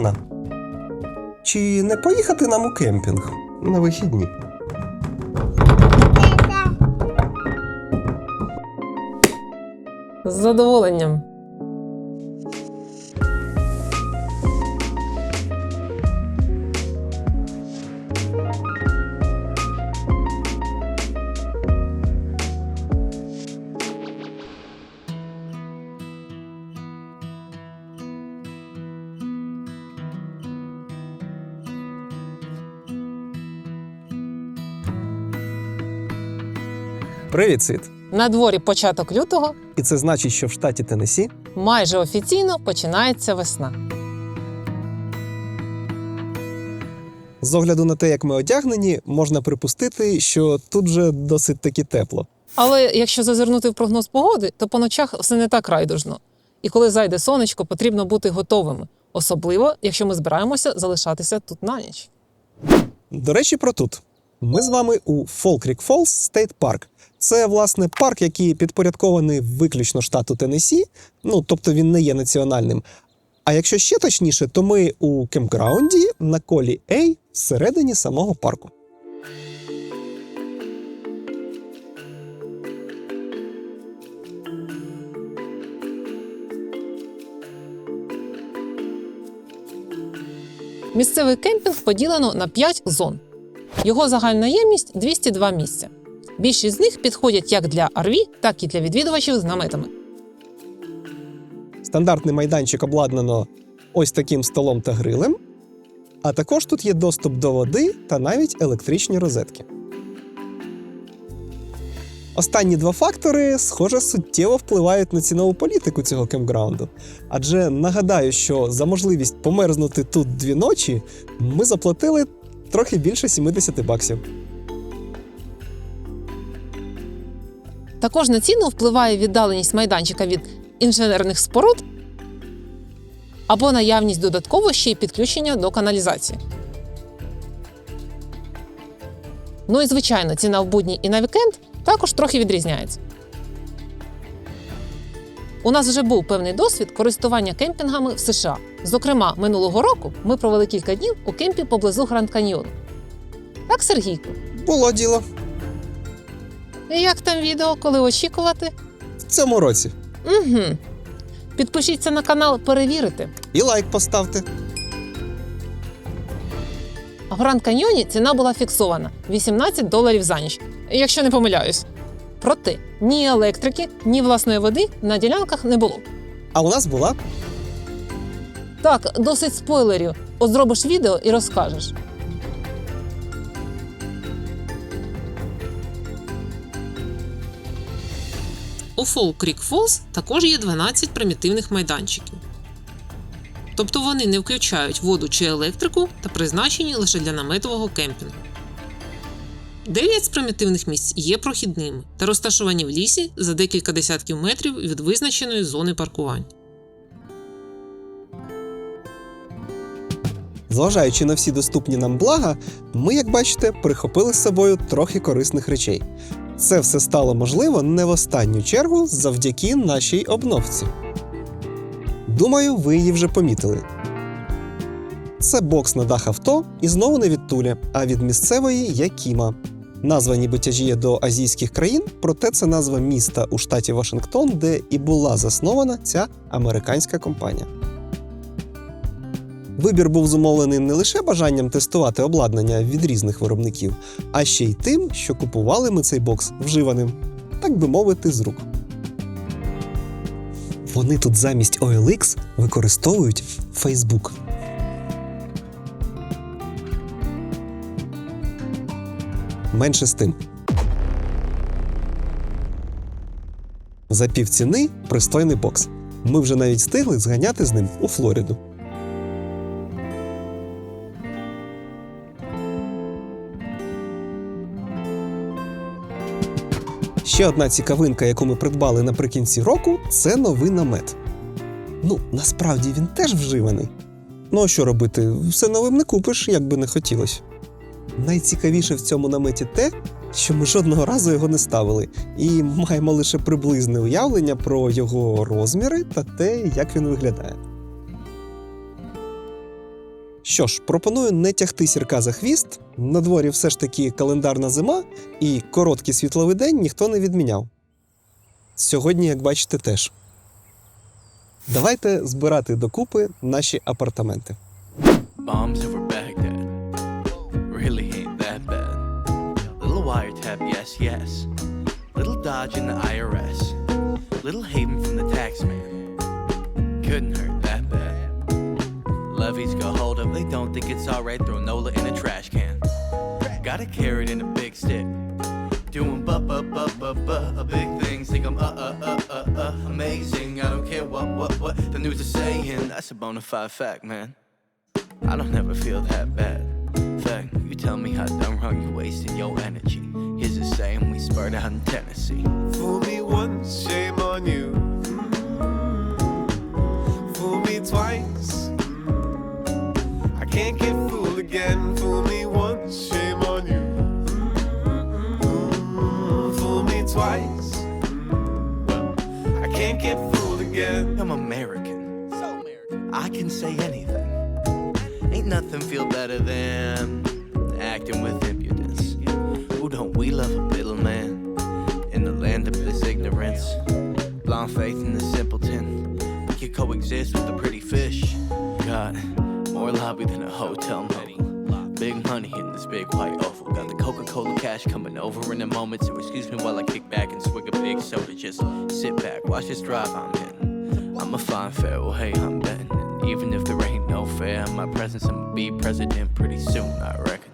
Лана, чи не поїхати нам у кемпінг на вихідні? З задоволенням. Привіт, світ! На дворі початок лютого І це значить, що в штаті Теннессі майже офіційно починається весна. З огляду на те, як ми одягнені, можна припустити, що тут вже досить таки тепло. Але якщо зазирнути в прогноз погоди, то по ночах все не так райдужно. І коли зайде сонечко, потрібно бути готовими, особливо якщо ми збираємося залишатися тут на ніч. До речі, про тут. Ми з вами у Creek Falls State Park. Це, власне, парк, який підпорядкований виключно штату Теннессі, ну тобто він не є національним. А якщо ще точніше, то ми у кемпграунді на колі A всередині самого парку. Місцевий кемпінг поділено на 5 зон. Його загальна ємність 202 місця. Більшість з них підходять як для RV, так і для відвідувачів з наметами. Стандартний майданчик обладнано ось таким столом та грилем. А також тут є доступ до води та навіть електричні розетки. Останні два фактори, схоже, суттєво впливають на цінову політику цього кемпграунду. Адже нагадаю, що за можливість померзнути тут дві ночі ми заплатили трохи більше 70 баксів. Також на ціну впливає віддаленість майданчика від інженерних споруд або наявність додатково ще й підключення до каналізації. Ну і звичайно, ціна в будні і на вікенд також трохи відрізняється. У нас вже був певний досвід користування кемпінгами в США. Зокрема, минулого року ми провели кілька днів у кемпі поблизу Гранд Каньйону. Так, Сергійко, Було діло як там відео, коли очікувати? в цьому році. Угу. Підпишіться на канал перевірити. І лайк поставте. В Гранд Каньйоні ціна була фіксована 18 доларів за ніч, якщо не помиляюсь. Проте ні електрики, ні власної води на ділянках не було. А у нас була Так, досить спойлерів. От зробиш відео і розкажеш. У Fall Creek Falls також є 12 примітивних майданчиків. Тобто вони не включають воду чи електрику та призначені лише для наметового кемпінгу. Дев'ять з примітивних місць є прохідними та розташовані в лісі за декілька десятків метрів від визначеної зони паркувань. Зважаючи на всі доступні нам блага, ми, як бачите, прихопили з собою трохи корисних речей. Це все стало можливо не в останню чергу завдяки нашій обновці. Думаю, ви її вже помітили. Це бокс на дах авто і знову не від Туля, а від місцевої Якіма. Назва ніби тяжіє до азійських країн, проте це назва міста у штаті Вашингтон, де і була заснована ця американська компанія. Вибір був зумовлений не лише бажанням тестувати обладнання від різних виробників, а ще й тим, що купували ми цей бокс вживаним, так би мовити, з рук. Вони тут замість OLX використовують Facebook. Менше з тим. За півціни пристойний бокс. Ми вже навіть встигли зганяти з ним у Флориду. Ще одна цікавинка, яку ми придбали наприкінці року, це новий намет. Ну, насправді він теж вживаний. Ну а що робити? Все новим не купиш, як би не хотілося. Найцікавіше в цьому наметі те, що ми жодного разу його не ставили, і маємо лише приблизне уявлення про його розміри та те, як він виглядає. Що ж, пропоную не тягти сірка за хвіст. На дворі все ж таки календарна зима, і короткий світловий день ніхто не відміняв. Сьогодні, як бачите, теж. Давайте збирати докупи наші апартаменти. Couldn't hurt. Levies go hold up, they don't think it's alright. Throw Nola in a trash can. Got a carrot and a big stick. Doing bu bu bu bu bu big things. Think I'm uh uh uh uh uh amazing. I don't care what what what the news is saying. That's a bona fide fact, man. I don't ever feel that bad. Fact, you tell me how done wrong you wasted your energy. Here's the same we spurred out in Tennessee. Fool me once, shame on you. Fool me twice. Can't get fooled again. Fool me once, shame on you. Mm, fool me twice. I can't get fooled again. I'm American. So American. I can say anything. Ain't nothing feel better than acting with impudence. Who don't we love a middleman in the land of this ignorance? Blind faith in the simpleton. We could coexist with the pretty fish. Got more lobby than a hotel mogul. Big money in this big white oval. Got the Coca-Cola cash coming over in a moment. So excuse me while I kick back and swig a big soda. Just sit back, watch this drive I'm in. I'm a fine fairway, I'm betting. Even if there ain't no fair my presence, I'ma be president pretty soon, I reckon.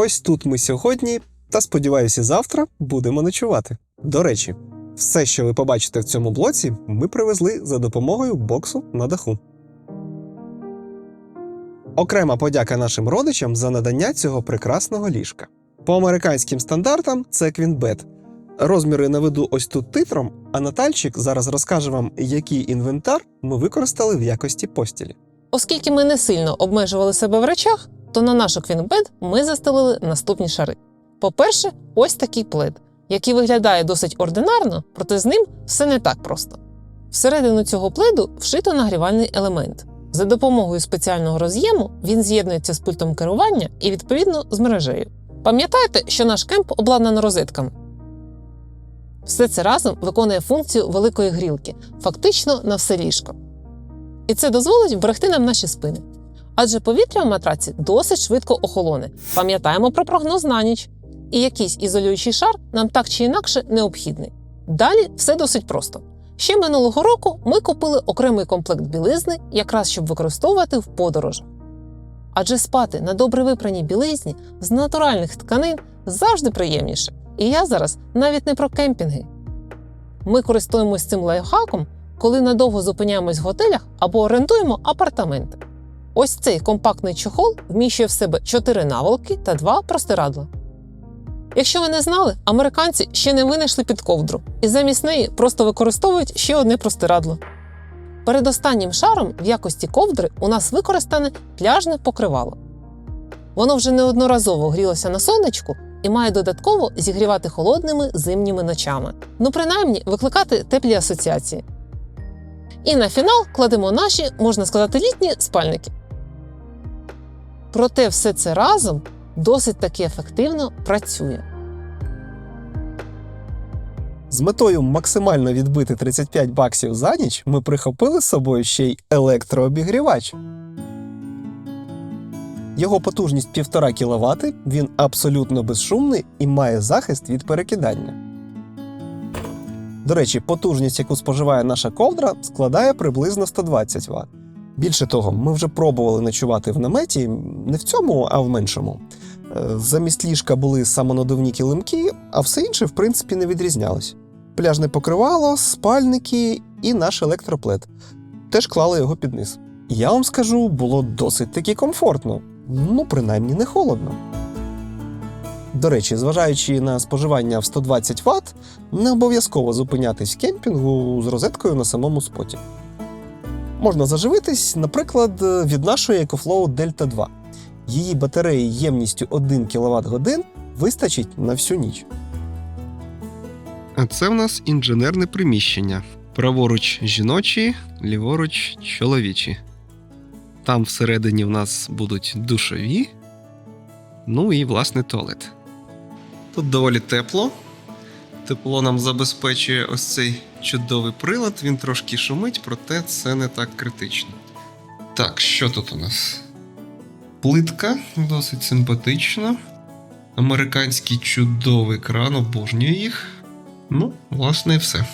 Ось тут ми сьогодні, та сподіваюся, завтра будемо ночувати. До речі, все, що ви побачите в цьому блоці, ми привезли за допомогою боксу на даху. Окрема подяка нашим родичам за надання цього прекрасного ліжка. По американським стандартам це квінбет. Розміри наведу ось тут титром, а Натальчик зараз розкаже вам, який інвентар ми використали в якості постілі. Оскільки ми не сильно обмежували себе в речах, то на нашу квінбед ми застелили наступні шари. По-перше, ось такий плед, який виглядає досить ординарно, проте з ним все не так просто. Всередину цього пледу вшито нагрівальний елемент. За допомогою спеціального роз'єму він з'єднується з пультом керування і відповідно з мережею. Пам'ятаєте, що наш кемп обладнано розетками? Все це разом виконує функцію великої грілки, фактично на все ліжко. І це дозволить вберегти нам наші спини. Адже повітря в матраці досить швидко охолоне. Пам'ятаємо про прогноз на ніч. І якийсь ізолюючий шар нам так чи інакше необхідний. Далі все досить просто. Ще минулого року ми купили окремий комплект білизни, якраз щоб використовувати в подорожах. Адже спати на добре випраній білизні з натуральних тканин завжди приємніше. І я зараз навіть не про кемпінги. Ми користуємось цим лайфхаком, коли надовго зупиняємось в готелях або орендуємо апартаменти. Ось цей компактний чохол вміщує в себе 4 наволоки та 2 простирадла. Якщо ви не знали, американці ще не винайшли під ковдру, і замість неї просто використовують ще одне простирадло. Перед останнім шаром в якості ковдри у нас використане пляжне покривало. Воно вже неодноразово грілося на сонечку і має додатково зігрівати холодними зимніми ночами. Ну, принаймні, викликати теплі асоціації. І на фінал кладемо наші, можна сказати, літні спальники. Проте все це разом досить таки ефективно працює. З метою максимально відбити 35 баксів за ніч, ми прихопили з собою ще й електрообігрівач. Його потужність 1,5 кВт, він абсолютно безшумний і має захист від перекидання. До речі, потужність, яку споживає наша ковдра, складає приблизно 120 Вт. Більше того, ми вже пробували ночувати в наметі не в цьому, а в меншому. Е, Замість ліжка були самонадувні килимки, а все інше, в принципі, не відрізнялось. Пляжне покривало, спальники і наш електроплед. Теж клали його під низ. Я вам скажу, було досить таки комфортно, ну, принаймні не холодно. До речі, зважаючи на споживання в 120 Вт, не обов'язково зупинятись в кемпінгу з розеткою на самому споті. Можна заживитись, наприклад, від нашої EcoFlow Delta 2. Її батареї ємністю 1 кВт годин вистачить на всю ніч. А це в нас інженерне приміщення. Праворуч жіночі, ліворуч чоловічі. Там всередині в нас будуть душові, ну і власне туалет. Тут доволі тепло. Тепло нам забезпечує ось цей чудовий прилад. Він трошки шумить, проте це не так критично. Так, що тут у нас? Плитка досить симпатична. Американський чудовий кран, обожнюю їх. Ну, власне, і все.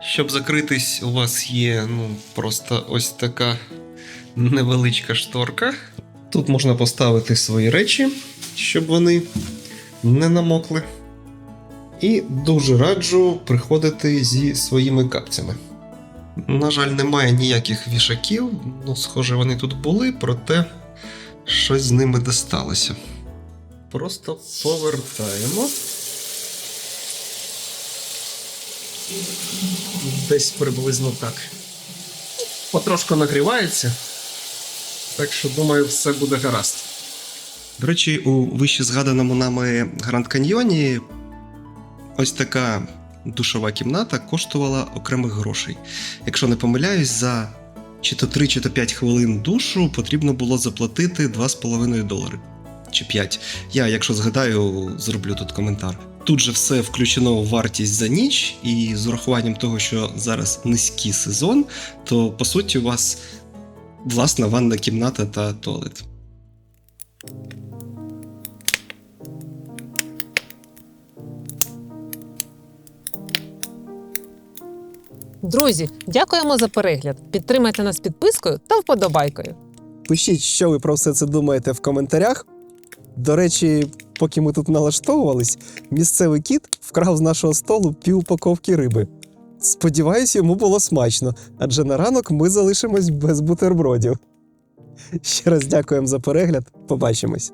Щоб закритись, у вас є ну, просто ось така невеличка шторка. Тут можна поставити свої речі, щоб вони не намокли. І дуже раджу приходити зі своїми капцями. На жаль, немає ніяких вішаків, ну, схоже, вони тут були, проте щось з ними досталося. Просто повертаємо. Десь приблизно так. Потрошку нагрівається. Так що, думаю, все буде гаразд. До речі, у вище згаданому нами Гранд Каньйоні ось така душова кімната коштувала окремих грошей. Якщо не помиляюсь, за чи то 3, чи то 5 хвилин душу потрібно було заплатити 2,5 долари. Чи 5. Я, якщо згадаю, зроблю тут коментар. Тут же все включено в вартість за ніч, і з урахуванням того, що зараз низький сезон, то по суті у вас власна ванна кімната та туалет. Друзі, дякуємо за перегляд. Підтримайте нас підпискою та вподобайкою. Пишіть, що ви про все це думаєте в коментарях. До речі, поки ми тут налаштовувались, місцевий кіт вкрав з нашого столу пів упаковки риби. Сподіваюсь, йому було смачно, адже на ранок ми залишимось без бутербродів. Ще раз дякуємо за перегляд. Побачимось.